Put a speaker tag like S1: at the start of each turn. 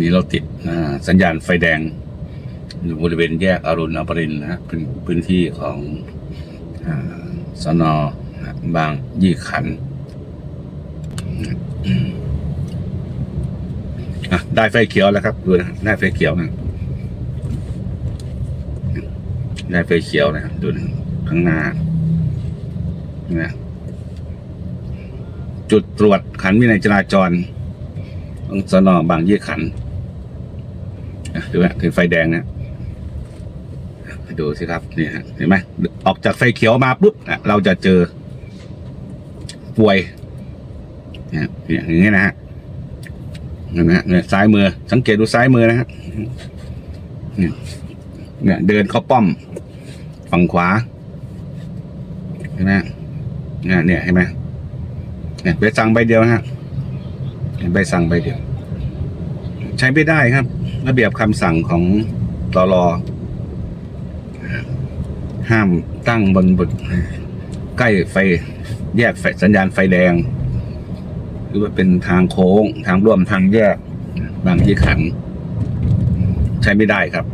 S1: นี่เราติดสัญญาณไฟแดงอยู่บริเวณแยกอรุณอมรินนะฮะเป็นพื้นที่ของอสนบางยี่ขัน ได้ไฟเขียวแล้วครับดูนะได้ไฟเขียวนะได้ไฟเขียวนะครับดูนะข้างหน้านะจุดตรวจขันวินัยจราจรของสนบางยี่ขัน ธ์อะดูฮะคือไฟแดงนะดูสิครับเนี่ฮะเห็นไหมออกจากไฟเขียวมาปุ๊บอะเราจะเจอป่วยเนี่ยเนี่ยอย่างนี้นะฮะเห็นไหมฮะเนี่ยซ้ายมือ สังเกตดูซ้ายมือนะฮะเนี่ยเนี่ยเดินเข้าป้อม ฝั่งขวาเห็นไหมเนี่ยเนี่ยเห็นไหมเนี่ยไปสั่งใบเดียวนะฮะใบสั่งใบเดียว ใช้ไม่ได้ครับ ระเบียบคำสั่งของตรอห้ามตั้งบนบนใกล้ไฟแยกไฟสัญญาณไฟแดง หรือว่าเป็นทางโค้ง ทางร่วมทางแยก บางที่ขัน ใช้ไม่ได้ครับ